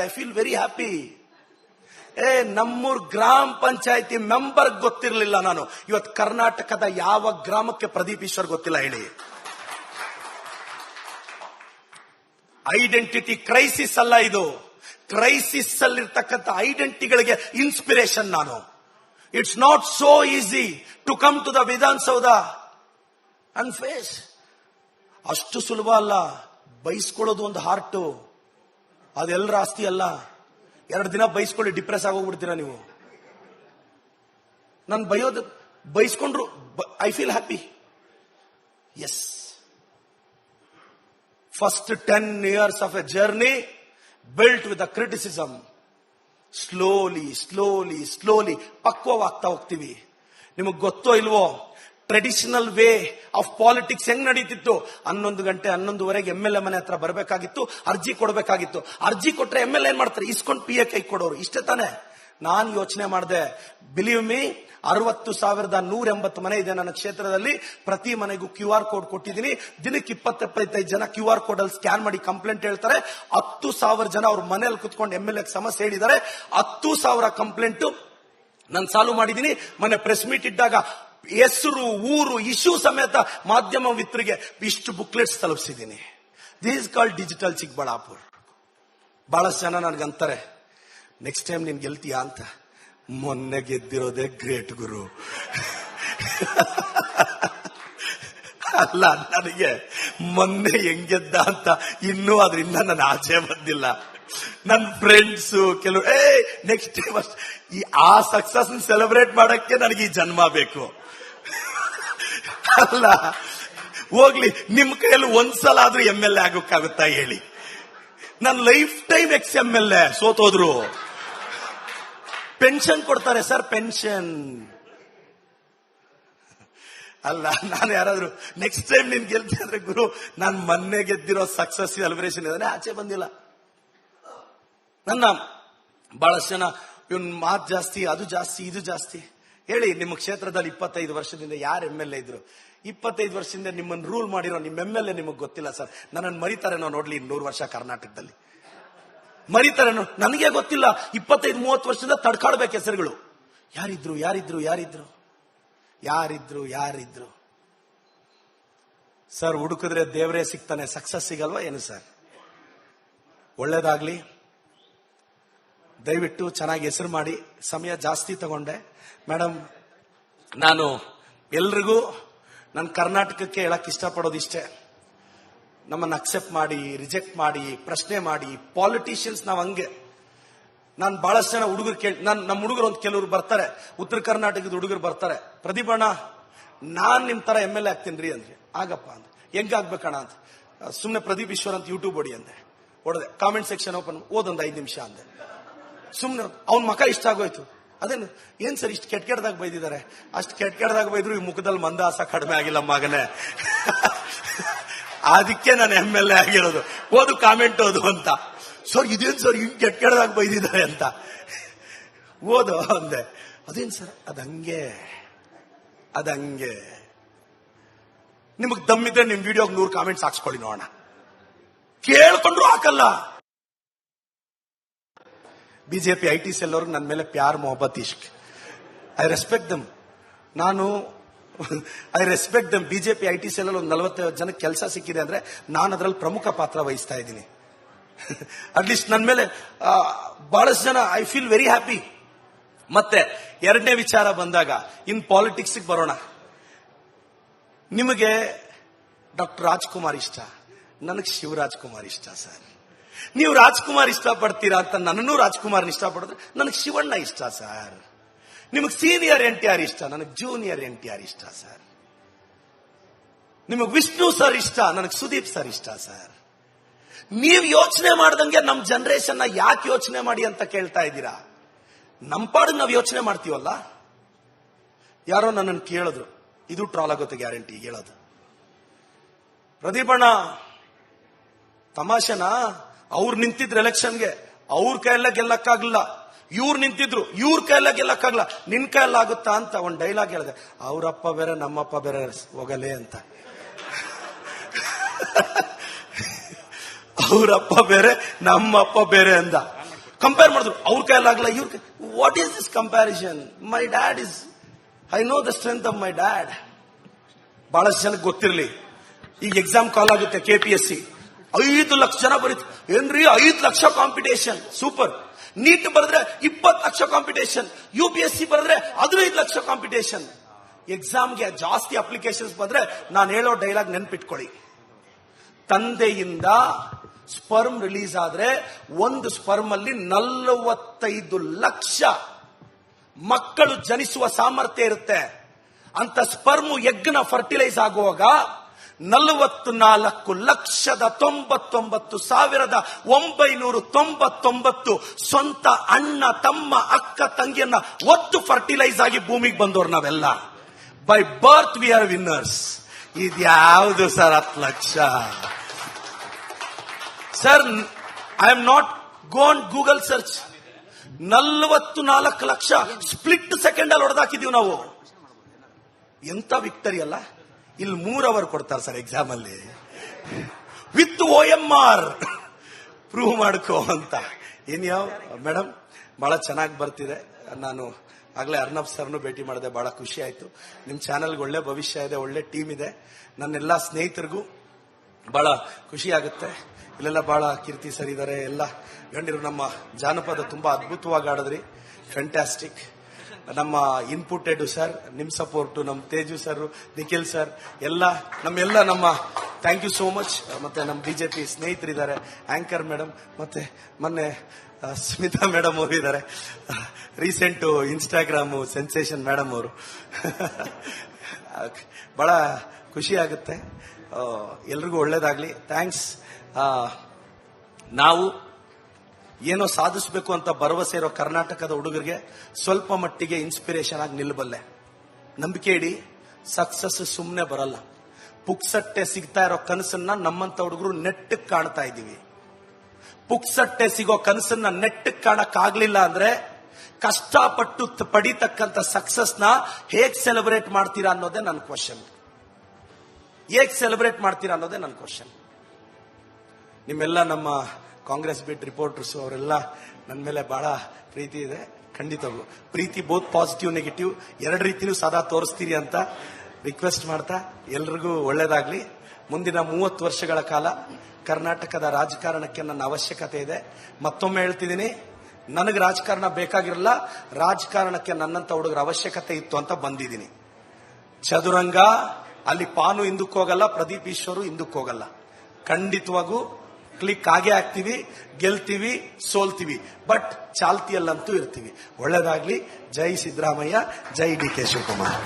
I feel very happy ಏ, ನಮ್ಮೂರ್ ಗ್ರಾಮ ಪಂಚಾಯತಿ ಮೆಂಬರ್ ಗೊತ್ತಿರಲಿಲ್ಲ ನಾನು. ಇವತ್ತು ಕರ್ನಾಟಕದ ಯಾವ ಗ್ರಾಮಕ್ಕೆ ಪ್ರದೀಪ್ ಈಶ್ವರ್ ಗೊತ್ತಿಲ್ಲ ಹೇಳಿ. ಐಡೆಂಟಿಟಿ ಕ್ರೈಸಿಸ್ ಅಲ್ಲ ಇದು. ಕ್ರೈಸಿಸ್ ಅಲ್ಲಿರ್ತಕ್ಕಂಥ ಐಡೆಂಟಿಗಳಿಗೆ ಇನ್ಸ್ಪಿರೇಷನ್ ನಾನು. It's not so easy to come to the Vidhana Soudha ಅನ್ಫೇಸ್ face ಅಷ್ಟು ಸುಲಭ ಅಲ್ಲ. ಬೈಸ್ಕೊಳ್ಳೋದು ಒಂದು ಹಾರ್ಟು ಅದೆಲ್ಲರ ಆಸ್ತಿ ಅಲ್ಲ. ಎರಡು ದಿನ ಬೈಸ್ಕೊಳ್ಳಿ ಡಿಪ್ರೆಸ್ ಆಗೋಗ್ಬಿಡ್ತೀರಾ ನೀವು. ನಾನು ಬೈಯೋದು ಬೈಸ್ಕೊಂಡ್ರು I feel happy as first ten years of a journey built with a criticism slowly slowly slowly ಪಕ್ವವಾಗ್ತಾ ಹೋಗ್ತೀವಿ. ನಿಮಗೆ ಗೊತ್ತೋ ಇಲ್ವೋ? ಟ್ರೆಡಿಷನಲ್ ವೇ ಆಫ್ ಪಾಲಿಟಿಕ್ಸ್ ಹೆಂಗ್ ನಡೀತಿತ್ತು? ಹನ್ನೊಂದು ಗಂಟೆ ಹನ್ನೊಂದುವರೆಗೆ ಎಂ ಎಲ್ ಎ ಮನೆ ಹತ್ರ ಬರಬೇಕಾಗಿತ್ತು, ಅರ್ಜಿ ಕೊಡಬೇಕಾಗಿತ್ತು. ಅರ್ಜಿ ಕೊಟ್ರೆ ಎಂ ಎಲ್ ಏನ್ ಮಾಡ್ತಾರೆ? ಇಸ್ಕೊಂಡು ಪಿ ಎ ಕೈ ಕೊಡೋರು. ಇಷ್ಟೇ ತಾನೆ? ನಾನು ಯೋಚನೆ ಮಾಡಿದೆ. ಬಿಲೀವ್ ಮೀ ಅರವತ್ತು ಸಾವಿರದ ನೂರ ಎಂಬತ್ತು ಮನೆ ಇದೆ ನನ್ನ ಕ್ಷೇತ್ರದಲ್ಲಿ. ಪ್ರತಿ ಮನೆಗೂ ಕ್ಯೂ ಆರ್ ಕೋಡ್ ಕೊಟ್ಟಿದ್ದೀನಿ. ದಿನಕ್ಕೆ ಇಪ್ಪತ್ತೆಪ್ಪತ್ತೈದು ಜನ ಕ್ಯೂ ಆರ್ ಕೋಡ್ ಅಲ್ಲಿ ಸ್ಕ್ಯಾನ್ ಮಾಡಿ ಕಂಪ್ಲೇಂಟ್ ಹೇಳ್ತಾರೆ. ಹತ್ತು ಸಾವಿರ ಜನ ಅವ್ರ ಮನೇಲಿ ಕುತ್ಕೊಂಡು ಎಂ ಎಲ್ ಎ ಸಮಸ್ಯೆ ಹೇಳಿದ್ದಾರೆ. ಹತ್ತು ಸಾವಿರ ಕಂಪ್ಲೇಂಟ್ ನಾನು ಸಾಲ್ವ್ ಮಾಡಿದ್ದೀನಿ. ಮೊನ್ನೆ ಪ್ರೆಸ್ ಮೀಟ್ ಇದ್ದಾಗ ಹೆಸರು, ಊರು, ಇಶ್ಯೂ ಸಮೇತ ಮಾಧ್ಯಮ ಮಿತ್ರರಿಗೆ ಇಷ್ಟು ಬುಕ್ಲೆಟ್ಸ್ ತಲುಪಿಸಿದ್ದೀನಿ. ದಿಸ್ ಕಾಲ್ಡ್ ಡಿಜಿಟಲ್ ಚಿಕ್ಕಬಳ್ಳಾಪುರ್ ಬಹಳಷ್ಟು ಜನ ನನಗಂತಾರೆ ನೆಕ್ಸ್ಟ್ ಟೈಮ್ ನೀನು ಗೆಲ್ತೀಯಾ ಅಂತ? ಮೊನ್ನೆ ಗೆದ್ದಿರೋದೇ ಗ್ರೇಟ್ ಗುರು. ಅಲ್ಲ, ನನಗೆ ಮೊನ್ನೆ ಹೆಂಗೆದ್ದ ಅಂತ ಇನ್ನೂ ಅದರಿಂದ ನಾನು ಆಚೆ ಬಂದಿಲ್ಲ. ನನ್ನ ಫ್ರೆಂಡ್ಸ್ ಕೆಲವು ಏ ನೆಕ್ಸ್ಟ್ ಟೈಮ್ ಈ ಆ ಸಕ್ಸಸ್ ಸೆಲೆಬ್ರೇಟ್ ಮಾಡಕ್ಕೆ ನನಗೆ ಈ ಜನ್ಮ ಬೇಕು. ಅಲ್ಲ. ಹೋಗ್ಲಿ, ನಿಮ್ ಕೈಯಲ್ಲಿ ಒಂದ್ಸಲ ಆದ್ರೂ ಎಂ ಎಲ್ ಎ ಆಗೋಕ್ಕಾಗುತ್ತಾ ಹೇಳಿ. ನನ್ನ life time ex M L A ಸೋತೋದ್ರು. Pension ಕೊಡ್ತಾರೆ ಸರ್ ಪೆನ್ಷನ್ ಅಲ್ಲ, ನಾನು ಯಾರಾದ್ರೂ ನೆಕ್ಸ್ಟ್ ಟೈಮ್ ನಿನ್ ಗೆಲ್ತಿ ಅಂದ್ರೆ ಗುರು, ನಾನು ಮೊನ್ನೆ ಗೆದ್ದಿರೋ ಸಕ್ಸಸ್ ಸೆಲೆಬ್ರೇಷನ್ ಇದನ್ನ ಆಚೆ ಬಂದಿಲ್ಲ. ನನ್ನ ಬಹಳಷ್ಟು ಜನ, ಇವನ್ ಮಾತು ಜಾಸ್ತಿ, ಅದು ಜಾಸ್ತಿ, ಇದು ಜಾಸ್ತಿ. ಹೇಳಿ, ನಿಮ್ಮ ಕ್ಷೇತ್ರದಲ್ಲಿ ಇಪ್ಪತ್ತೈದು ವರ್ಷದಿಂದ ಯಾರು ಎಂ ಎಲ್ ಎ ಇದ್ರು? ಇಪ್ಪತ್ತೈದು ವರ್ಷದಿಂದ ನಿಮ್ಮನ್ನು ರೂಲ್ ಮಾಡಿರೋ ನಿಮ್ಮ ಎಂ ಎಲ್ ಎ ನಿಮಗೆ ಗೊತ್ತಿಲ್ಲ ಸರ್. ನನ್ನನ್ನು ಮರಿತಾರೆ ನಾವು ನೋಡ್ಲಿ ನೂರು ವರ್ಷ ಕರ್ನಾಟಕದಲ್ಲಿ. ಮರಿತಾರೆ ನನಗೆ ಗೊತ್ತಿಲ್ಲ. ಇಪ್ಪತ್ತೈದು, ಮೂವತ್ತು ವರ್ಷದಿಂದ ತಡ್ಕಾಡ್ಬೇಕು ಹೆಸರುಗಳು. ಯಾರಿದ್ರು ಯಾರಿದ್ರು ಯಾರಿದ್ರು? ಯಾರಿದ್ರು ಯಾರಿದ್ರು? ಸರ್, ಹುಡುಕಿದ್ರೆ ದೇವರೇ ಸಿಗ್ತಾನೆ. ಸಕ್ಸಸ್ ಸಿಗಲ್ವಾ ಏನು ಸರ್? ಒಳ್ಳೇದಾಗ್ಲಿ. ದಯವಿಟ್ಟು ಚೆನ್ನಾಗಿ ಹೆಸರು ಮಾಡಿ. ಸಮಯ ಜಾಸ್ತಿ ತಗೊಂಡೆ. ಮೇಡಮ್ ನಾನು ಎಲ್ರಿಗೂ ನನ್ನ ಕರ್ನಾಟಕಕ್ಕೆ ಹೇಳಕ್ ಇಷ್ಟಪಡೋದು ಇಷ್ಟೇ. ನಮ್ಮನ್ನು ಅಕ್ಸೆಪ್ಟ್ ಮಾಡಿ ರಿಜೆಕ್ಟ್ ಮಾಡಿ, ಪ್ರಶ್ನೆ ಮಾಡಿ ಪಾಲಿಟಿಷಿಯನ್ಸ್ ನಾವು ಹಂಗೆ. ನಾನು ಬಹಳಷ್ಟು ಜನ ಹುಡುಗರು ಕೇಳಿ, ನಾನು ನಮ್ಮ ಹುಡುಗರು ಒಂದು ಕೆಲವರು ಬರ್ತಾರೆ. ಉತ್ತರ ಕರ್ನಾಟಕದ ಹುಡುಗರು ಬರ್ತಾರೆ. ಪ್ರದೀಪಣ್ಣ, ನಾನ್ ನಿಮ್ ತರ ಎಂ ಎಲ್ ಎ ಆಗ್ತೀನಿ ರೀ ಅಂದ್ರೆ. ಆಗಪ್ಪ ಅಂತ ಹೆಂಗ್ ಆಗ್ಬೇಕಣ್ಣ ಅಂತ ಸುಮ್ಮನೆ ಪ್ರದೀಪ್ ಈಶ್ವರ್ ಅಂತ ಯೂಟ್ಯೂಬ್ ಹೊಡಿ ಅಂದೆ. ಹೊಡೆದೆ. ಕಾಮೆಂಟ್ ಸೆಕ್ಷನ್ ಓಪನ್ ಓದೊಂದು ಐದು ನಿಮಿಷ ಅಂದೆ. ಸುಮ್ಮನೆ ಅವ್ನ ಮಕ ಇಷ್ಟ ಆಗೋಯ್ತು. ಅದೇನು, ಏನ್ ಸರ್ ಇಷ್ಟು ಕೆಟ್ಟ ಕೆಟ್ಟದಾಗ ಬೈದಿದ್ದಾರೆ? ಅಷ್ಟು ಕೆಟ್ಟ ಕೆಟ್ಟದಾಗ ಬೈದ್ರು ಈ ಮುಖದಲ್ಲಿ ಮಂದಾಸ ಕಡಿಮೆ ಆಗಿಲ್ಲ ಮಗನೇ. ಅದಕ್ಕೆ ನಾನು ಎಂ ಎಲ್ ಎ ಆಗಿರೋದು. ಓದು ಕಾಮೆಂಟ್ ಓದು ಅಂತ. ಸರ್, ಇದೇನ್ ಸರ್ ಹಿಂಗ್ ಕೆಟ್ಟ ಕೆಟ್ಟದಾಗ ಬೈದಿದ್ದಾರೆ ಅಂತ. ಓದು ಅಂದೆ. ಅದೇನ್ ಸರ್? ಅದಂಗೆ. ಅದಂಗೆ. ನಿಮಗ್ ದಮ್ಮಿದ್ರೆ ನಿಮ್ ವಿಡಿಯೋಗೆ ನೂರು ಕಾಮೆಂಟ್ಸ್ ಹಾಕ್ಸ್ಕೊಳ್ಳಿ ನೋಡೋಣ. ಕೇಳ್ಕೊಂಡ್ರು ಹಾಕಲ್ಲ. ಬಿಜೆಪಿ, ಐ ಟಿ ಸೆಲ್ ಅವ್ರಿಗೆ ನನ್ನ ಮೇಲೆ ಪ್ಯಾರ್ ಮೊಹಬ್ಬತ್ ಇಷ್ಕ್ ಐ ರೆಸ್ಪೆಕ್ಟ್ ದಮ್ ನಾನು I respect them BJP, I T cell ಅಲ್ಲಿ ಒಂದು ನಲವತ್ತೈವತ್ತು ಜನಕ್ಕೆ ಕೆಲಸ ಸಿಕ್ಕಿದೆ ಅಂದ್ರೆ ನಾನು ಅದರಲ್ಲಿ ಪ್ರಮುಖ ಪಾತ್ರ ವಹಿಸ್ತಾ ಇದ್ದೀನಿ. ಅಟ್ಲೀಸ್ಟ್ ನನ್ನ ಮೇಲೆ ಬಹಳಷ್ಟು ಜನ ಐ ಫೀಲ್ ವೆರಿ ಹ್ಯಾಪಿ ಮತ್ತೆ ಎರಡನೇ ವಿಚಾರ ಬಂದಾಗ, ಇನ್ ಪಾಲಿಟಿಕ್ಸ್ ಬರೋಣ. ನಿಮಗೆ ಡಾಕ್ಟರ್ ರಾಜ್ಕುಮಾರ್ ಇಷ್ಟ? ನನಗೆ ಶಿವರಾಜ್ ಕುಮಾರ್ ಇಷ್ಟ, ಸರ್. ನೀವು ರಾಜ್ಕುಮಾರ್ ಇಷ್ಟಪಡ್ತೀರಾ ಅಂತ ನನ್ನನ್ನು ರಾಜ್ಕುಮಾರ್ ಇಷ್ಟಪಡಿದ್ರೆ ನನಗೆ ಶಿವಣ್ಣ ಇಷ್ಟ ಸರ್. ನಿಮಗೆ ಸೀನಿಯರ್ ಎನ್ ಟಿ ಆರ್ ಇಷ್ಟ, ನನಗೆ ಜೂನಿಯರ್ ಎನ್ ಟಿ ಆರ್ ಇಷ್ಟ ಸರ್. ನಿಮಗೆ ವಿಷ್ಣು ಸರ್ ಇಷ್ಟ, ನನಗೆ ಸುದೀಪ್ ಸರ್ ಇಷ್ಟ ಸರ್. ನೀವು ಯೋಚನೆ ಮಾಡ್ದಂಗೆ ನಮ್ಮ ಜನರೇಷನ್ ಯಾಕೆ ಯೋಚನೆ ಮಾಡಿ ಅಂತ ಕೇಳ್ತಾ ಇದ್ದೀರಾ? ನಮ್ಮ ಪಾಡು ನಾವು ಯೋಚನೆ ಮಾಡ್ತೀವಲ್ಲ? ಯಾರೋ ನನ್ನನ್ನು ಕೇಳಿದ್ರು, ಇದು ಟ್ರಾಲ್ ಆಗುತ್ತೆ ಗ್ಯಾರಂಟಿ ಹೇಳೋದು. ಪ್ರದೀಪಣ್ಣ ತಮಾಷೆನಾ? ಅವ್ರು ನಿಂತಿದ್ರು ಎಲೆಕ್ಷನ್ಗೆ, ಅವ್ರ ಕೈಯಲ್ಲ ಗೆಲ್ಲಕ್ಕಾಗ್ಲಿಲ್ಲ. ಇವ್ರು ನಿಂತಿದ್ರು, ಇವ್ರ ಕೈಯಲ್ಲ ಗೆಲ್ಲಕ್ಕಾಗಲ್ಲ ನಿನ್ ಕೈಯಲ್ಲ ಆಗುತ್ತಾ ಅಂತ ಒಂದು ಡೈಲಾಗ್ ಹೇಳಿದೆ. ಅವರಪ್ಪ ಬೇರೆ, ನಮ್ಮಪ್ಪ ಬೇರೆ ಹೋಗಲೇ ಅಂತ. ಅವರಪ್ಪ ಬೇರೆ, ನಮ್ಮಪ್ಪ ಬೇರೆ ಅಂದ ಕಂಪೇರ್ ಮಾಡಿದ್ರು. ಅವ್ರ ಕೈಯಲ್ಲಾಗಲ್ಲ ಇವ್ರ ಕೈ what is this comparison my dad is I know the strength of my dad ಬಹಳಷ್ಟು ಜನಕ್ಕೆ ಗೊತ್ತಿರಲಿ. ಈಗ ಎಕ್ಸಾಮ್ ಕಾಲ್ ಆಗುತ್ತೆ ಕೆ ಪಿ ಎಸ್ ಸಿ ಐದು ಲಕ್ಷ ಜನ ಬರೀತು. ಏನ್ರಿ? ಐದು ಲಕ್ಷ ಕಾಂಪಿಟೇಷನ್ ಸೂಪರ್ ನೀಟ್ ಬರೆದ್ರೆ ಇಪ್ಪತ್ತು lakh competition U P S C ಬರೆದ್ರೆ ಹದಿನೈದು ಲಕ್ಷ ಕಾಂಪಿಟೇಷನ್ ಎಕ್ಸಾಮ್ಗೆ ಜಾಸ್ತಿ ಅಪ್ಲಿಕೇಶನ್ಸ್ ಬಂದ್ರೆ ನಾನು ಹೇಳೋ ಡೈಲಾಗ್ ನೆನ್ಪಿಟ್ಕೊಳ್ಳಿ. ತಂದೆಯಿಂದ ಸ್ಪರ್ಮ್ ರಿಲೀಸ್ ಆದ್ರೆ ಒಂದು ಸ್ಪರ್ಮ್ ಅಲ್ಲಿ ನಲವತ್ತೈದು ಲಕ್ಷ ಮಕ್ಕಳು ಜನಿಸುವ ಸಾಮರ್ಥ್ಯ ಇರುತ್ತೆ. ಅಂತ ಸ್ಪರ್ಮ್ ಎಗ್ನ ಫರ್ಟಿಲೈಸ್ ಆಗುವಾಗ ನಲವತ್ನಾಲ್ಕು ಲಕ್ಷದ ತೊಂಬತ್ತೊಂಬತ್ತು ಸಾವಿರದ ಒಂಬೈನೂರ ತೊಂಬತ್ತೊಂಬತ್ತು ಸ್ವಂತ ಅಣ್ಣ, ತಮ್ಮ, ಅಕ್ಕ, ತಂಗಿಯನ್ನ ಒತ್ತು ಫರ್ಟಿಲೈಸ್ ಆಗಿ ಭೂಮಿಗೆ ಬಂದವರು ನಾವೆಲ್ಲ. By birth we are winners ಇದ್ಯಾವುದು ಸರ್ ಹತ್ತು lakh? Sir I am not gone Google search ನಲ್ವತ್ತು ನಾಲ್ಕು ಲಕ್ಷ ಸ್ಪ್ಲಿಟ್ ಸೆಕೆಂಡ್ ಅಲ್ಲಿ ಹೊಡೆದಾಕಿದೀವಿ ನಾವು. ಎಂತ ವಿಕ್ಟರಿ ಅಲ್ಲ? ಇಲ್ಲಿ ಮೂರ್ ಅವರ್ ಕೊಡ್ತಾರೆ ಸರ್ ಎಕ್ಸಾಮ್ ಅಲ್ಲಿ. With O M R. Prove ಮಾಡ್ಕೋ ಅಂತ. ಏನ್ ಯಾವ? ಮೇಡಮ್ ಬಹಳ ಚೆನ್ನಾಗಿ ಬರ್ತಿದೆ. ನಾನು ಆಗ್ಲೇ ಅರ್ನಬ್ ಸರ್ನು ಭೇಟಿ ಮಾಡಿದೆ, ಬಹಳ ಖುಷಿ ಆಯ್ತು. ನಿಮ್ ಚಾನಲ್ ಒಳ್ಳೆ ಭವಿಷ್ಯ ಇದೆ, ಒಳ್ಳೆ ಟೀಮ್ ಇದೆ. ನನ್ನೆಲ್ಲ ಸ್ನೇಹಿತರಿಗೂ ಬಹಳ ಖುಷಿ ಆಗುತ್ತೆ. ಇಲ್ಲೆಲ್ಲ ಬಹಳ ಕೀರ್ತಿ ಸರ್ ಇದ್ದಾರೆ ಎಲ್ಲ. ಗಂಡಿರು, ನಮ್ಮ ಜಾನಪದ ತುಂಬಾ ಅದ್ಭುತವಾಗಿ ಆಡಿದ್ರಿ. ಫ್ಯಾಂಟಾಸ್ಟಿಕ್ ನಮ್ಮ ಇನ್ಪುಟೆಡ್ ಸರ್ ನಿಮ್ ಸಪೋರ್ಟು ನಮ್ಮ ತೇಜು ಸರ್ ನಿಖಿಲ್ ಸರ್ ಎಲ್ಲ, ನಮ್ಮೆಲ್ಲ ನಮ್ಮ ಥ್ಯಾಂಕ್ ಯು ಸೋ ಮಚ್ ಮತ್ತೆ ನಮ್ಮ ಬಿಜೆಪಿ ಸ್ನೇಹಿತರಿದ್ದಾರೆ ಆಂಕರ್ ಮೇಡಮ್ ಮತ್ತೆ ಮೊನ್ನೆ ಸ್ಮಿತಾ ಮೇಡಮ್ ಅವರು ಇದ್ದಾರೆ. ರೀಸೆಂಟು ಇನ್ಸ್ಟಾಗ್ರಾಮು ಸೆನ್ಸೇಷನ್ ಮೇಡಮ್ ಅವರು. ಬಹಳ ಖುಷಿ ಆಗುತ್ತೆ. ಎಲ್ರಿಗೂ ಒಳ್ಳೇದಾಗ್ಲಿ. ಥ್ಯಾಂಕ್ಸ್ ನಾವು ಏನೋ ಸಾಧಿಸಬೇಕು ಅಂತ ಭರವಸೆ ಇರೋ ಕರ್ನಾಟಕದ ಹುಡುಗರಿಗೆ ಸ್ವಲ್ಪ ಮಟ್ಟಿಗೆ ಇನ್ಸ್ಪಿರೇಷನ್ ಆಗಿ ನಿಲ್ಲಬಲ್ಲೆ ನಂಬಿಕೆ ಇಡಿ ಸಕ್ಸಸ್ ಸುಮ್ಮನೆ ಬರಲ್ಲ. ಪುಕ್ಸಟ್ಟೆ ಸಿಗ್ತಾ ಇರೋ ಕನಸನ್ನ ನಮ್ಮಂತ ಹುಡುಗರು ನೆಟ್ಟಕ್ಕೆ ಕಾಣ್ತಾ ಇದ್ದೀವಿ. ಪುಕ್ಸಟ್ಟೆ ಸಿಗೋ ಕನಸನ್ನ ನೆಟ್ಟಕ್ಕೆ ಕಾಣಕ್ ಆಗ್ಲಿಲ್ಲ ಅಂದ್ರೆ ಕಷ್ಟಪಟ್ಟು ಪಡಿತಕ್ಕಂತ ಸಕ್ಸಸ್ನ ಹೇಗ್ ಸೆಲೆಬ್ರೇಟ್ ಮಾಡ್ತೀರಾ ಅನ್ನೋದೇ ನನ್ನ ಕ್ವಶನ್ ಹೇಗ್ ಸೆಲೆಬ್ರೇಟ್ ಮಾಡ್ತೀರಾ ಅನ್ನೋದೇ ನನ್ನ ಕ್ವಶನ್ ನಿಮ್ಮೆಲ್ಲ ನಮ್ಮ ಕಾಂಗ್ರೆಸ್ ಬಿಟ್ ರಿಪೋರ್ಟರ್ಸ್ ಅವರೆಲ್ಲ ನನ್ನ ಮೇಲೆ ಬಹಳ ಪ್ರೀತಿ ಇದೆ. ಖಂಡಿತವಾಗ್ಲು. ಪ್ರೀತಿ ಬೋತ್ ಪಾಸಿಟಿವ್, ನೆಗೆಟಿವ್, ಎರಡು ರೀತಿನೂ ಸದಾ ತೋರಿಸ್ತೀರಿ ಅಂತ ರಿಕ್ವೆಸ್ಟ್ ಮಾಡ್ತಾ ಎಲ್ರಿಗೂ ಒಳ್ಳೇದಾಗ್ಲಿ. ಮುಂದಿನ ಮೂವತ್ತು ವರ್ಷಗಳ ಕಾಲ ಕರ್ನಾಟಕದ ರಾಜಕಾರಣಕ್ಕೆ ನನ್ನ ಅವಶ್ಯಕತೆ ಇದೆ. ಮತ್ತೊಮ್ಮೆ ಹೇಳ್ತಿದ್ದೀನಿ, ನನಗೆ ರಾಜಕಾರಣ ಬೇಕಾಗಿರಲ್ಲ, ರಾಜಕಾರಣಕ್ಕೆ ನನ್ನಂತ ಹುಡುಗರ ಅವಶ್ಯಕತೆ ಇತ್ತು ಅಂತ ಬಂದಿದ್ದೀನಿ. ಚದುರಂಗ, ಅಲ್ಲಿ ಪಾನು ಹಿಂದಕ್ಕೆ ಹೋಗಲ್ಲ, ಪ್ರದೀಪ್ ಈಶ್ವರು ಹಿಂದಕ್ಕೆ ಹೋಗಲ್ಲ. ಖಂಡಿತವಾಗೂ ಕ್ಲಿಕ್ ಆಗೇ ಆಗ್ತೀವಿ ಗೆಲ್ತೀವಿ ಸೋಲ್ತೀವಿ. ಬಟ್ ಚಾಲ್ತಿಯಲ್ಲಂತೂ ಇರ್ತೀವಿ. ಒಳ್ಳೇದಾಗ್ಲಿ. ಜೈ ಸಿದ್ದರಾಮಯ್ಯ ಜೈ ಡಿ ಕೆ ಶಿವಕುಮಾರ್.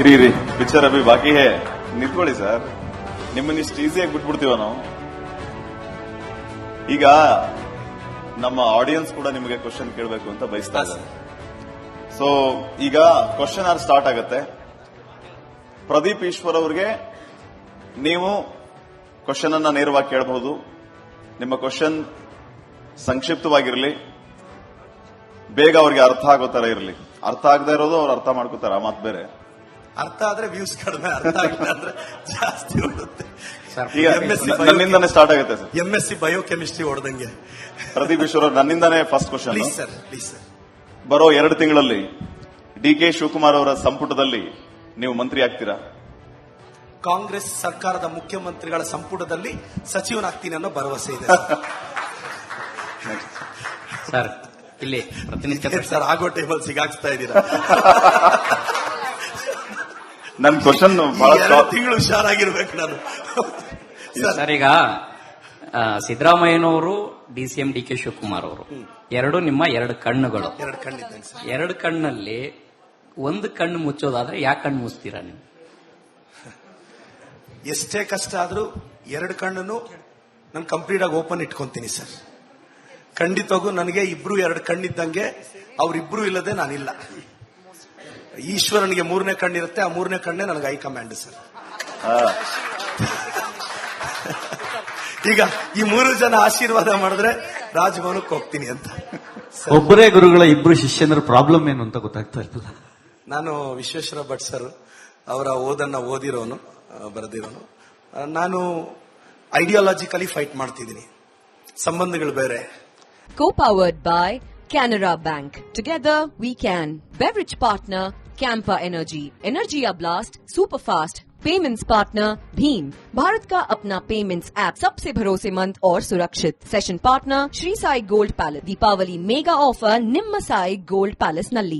ಇರಿ ಇರಿ ಪಿಕ್ಚರ್ ಅಭಿ ಬಾಕಿ ಹೇ. ನಿಂತ್ಕೊಳ್ಳಿ ಸರ್. ನಿಮ್ಮನ್ನ ಇಷ್ಟು ಈಸಿಯಾಗಿ ಬಿಟ್ಬಿಡ್ತೀವ ನಾವು? ಈಗ ನಮ್ಮ ಆಡಿಯನ್ಸ್ ಕೂಡ ನಿಮಗೆ ಕ್ವಶನ್ ಕೇಳಬೇಕು ಅಂತ ಬಯಸ್ತಾ ಇದ್ದಾರೆ. ಸೊ ಈಗ ಕ್ವಶನ್ ಆರ್ ಸ್ಟಾರ್ಟ್ ಆಗುತ್ತೆ. ಪ್ರದೀಪ್ ಈಶ್ವರ್ ಅವ್ರಿಗೆ ನೀವು ಕ್ವಶನ್ ಅನ್ನ ನೇರವಾಗಿ ಕೇಳಬಹುದು. ನಿಮ್ಮ ಕ್ವಶನ್ ಸಂಕ್ಷಿಪ್ತವಾಗಿರಲಿ. ಬೇಗ ಅವ್ರಿಗೆ ಅರ್ಥ ಆಗೋ ತರ ಇರಲಿ. ಅರ್ಥ ಆಗದೆ ಇರೋದು ಅವ್ರು ಅರ್ಥ ಮಾಡ್ಕೋತಾರೆ ಆ ಮಾತು ಬೇರೆ. ಅರ್ಥ ಆದ್ರೆ ವ್ಯೂಸ್ ಕಡಿಮೆ ಅರ್ಥ ಆಗಿಲ್ಲ ಅಂದ್ರೆ ಜಾಸ್ತಿ ನನ್ನಿಂದಾನೇ ಸ್ಟಾರ್ಟ್ ಆಗುತ್ತೆ sir M S C biochemistry ಹೊಡೆದಂಗೆ Pradeep Eshwar ಅವ್ರು ನನ್ನಿಂದಾನೇ first question please sir please sir ಬರೋ ಎರಡು ತಿಂಗಳಲ್ಲಿ ಡಿ ಕೆ ಶಿವಕುಮಾರ್ ಅವರ ಸಂಪುಟದಲ್ಲಿ ನೀವು ಮಂತ್ರಿ ಆಗ್ತೀರಾ? ಕಾಂಗ್ರೆಸ್ ಸರ್ಕಾರದ ಮುಖ್ಯಮಂತ್ರಿಗಳ ಸಂಪುಟದಲ್ಲಿ ಸಚಿವನಾಗ್ತೀನಿ ಅನ್ನೋ ಭರವಸೆ ಇದೆ. ಸರ್ ಇಲ್ಲಿ ಪ್ರತಿನಿತ್ಯ ಸರ್ ಆಗೋ ಟೇಬಲ್ ಸಿಗಾಕ್ಸ್ತಾ ಇದ್ದೀರಾ? ನನ್ ಕ್ವಶನ್ ತಿಂಗಳು ಹುಷಾರಾಗಿರ್ಬೇಕು ನಾನು. ಸರ್. ಈಗ ಆ, ಸಿದ್ದರಾಮಯ್ಯನವರು D C M D K Shivakumar ಅವರು. ಎರಡು ನಿಮ್ಮ ಎರಡು ಕಣ್ಣುಗಳು. ಎರಡು ಕಣ್ಣು ಸರ್. ಎರಡು ಕಣ್ಣಲ್ಲಿ ಒಂದು ಕಣ್ಣು ಮುಚ್ಚೋದಾದ್ರೆ ಯಾಕೆ ಕಣ್ಣು ಮುಚ್ತೀರಾ ನೀವು? ಎಷ್ಟೇ ಕಷ್ಟ ಆದರೂ ಎರಡು ಕಣ್ಣನ್ನು ನಾನು ಕಂಪ್ಲೀಟ್ ಆಗಿ ಓಪನ್ ಇಟ್ಕೊಂತೀನಿ ಸರ್. ಖಂಡಿತವಾಗೂ ನನಗೆ ಇಬ್ರು ಎರಡು ಕಣ್ಣಿದ್ದಂಗೆ ಅವ್ರಿಬ್ರು ಇಲ್ಲದೆ ನಾನಿಲ್ಲ. ಈಶ್ವರನಿಗೆ ಮೂರನೇ ಕಣ್ಣಿರುತ್ತೆ ಆ ಮೂರನೇ ಕಣ್ಣೇ ನನಗೆ ಹೈಕಮಾಂಡ್ ಸರ್. ಈಗ ಈ ಮೂರು ಜನ ಆಶೀರ್ವಾದ ಮಾಡಿದ್ರೆ ರಾಜಭವನಕ್ಕೆ ಹೋಗ್ತೀನಿ ಅಂತ. ಒಬ್ಬರೇ ಗುರುಗಳ ಇಬ್ರು ಶಿಷ್ಯಂದ್ರ ಪ್ರಾಬ್ಲಮ್ ಏನು ಅಂತ ಗೊತ್ತಾಗ್ತಾ ಇರ್ತದೆ? ನಾನು ವಿಶ್ವೇಶ್ವರ ಭಟ್ ಸರ್. ಅವರ ಓದನ್ನ ಓದಿರೋನು ಆ, ಬರೆದಿರೋನು ಆ, ನಾನು ಐಡಿಯಾಲಜಿಕಲಿ ಫೈಟ್ ಮಾಡ್ತಿದ್ದೀನಿ ಸಂಬಂಧಗಳು ಬೇರೆ Co-powered by Canara Bank. Together we can. Beverage partner Campa Energy. Energy Blast Superfast. Payments partner Bhim Bharat का अपना पेमेंट्स ऐप सबसे भरोसेमंद और सुरक्षित session partner Shri Sai gold palace Deepavali mega offer निम्म साई गोल्ड पैलेस नल्ली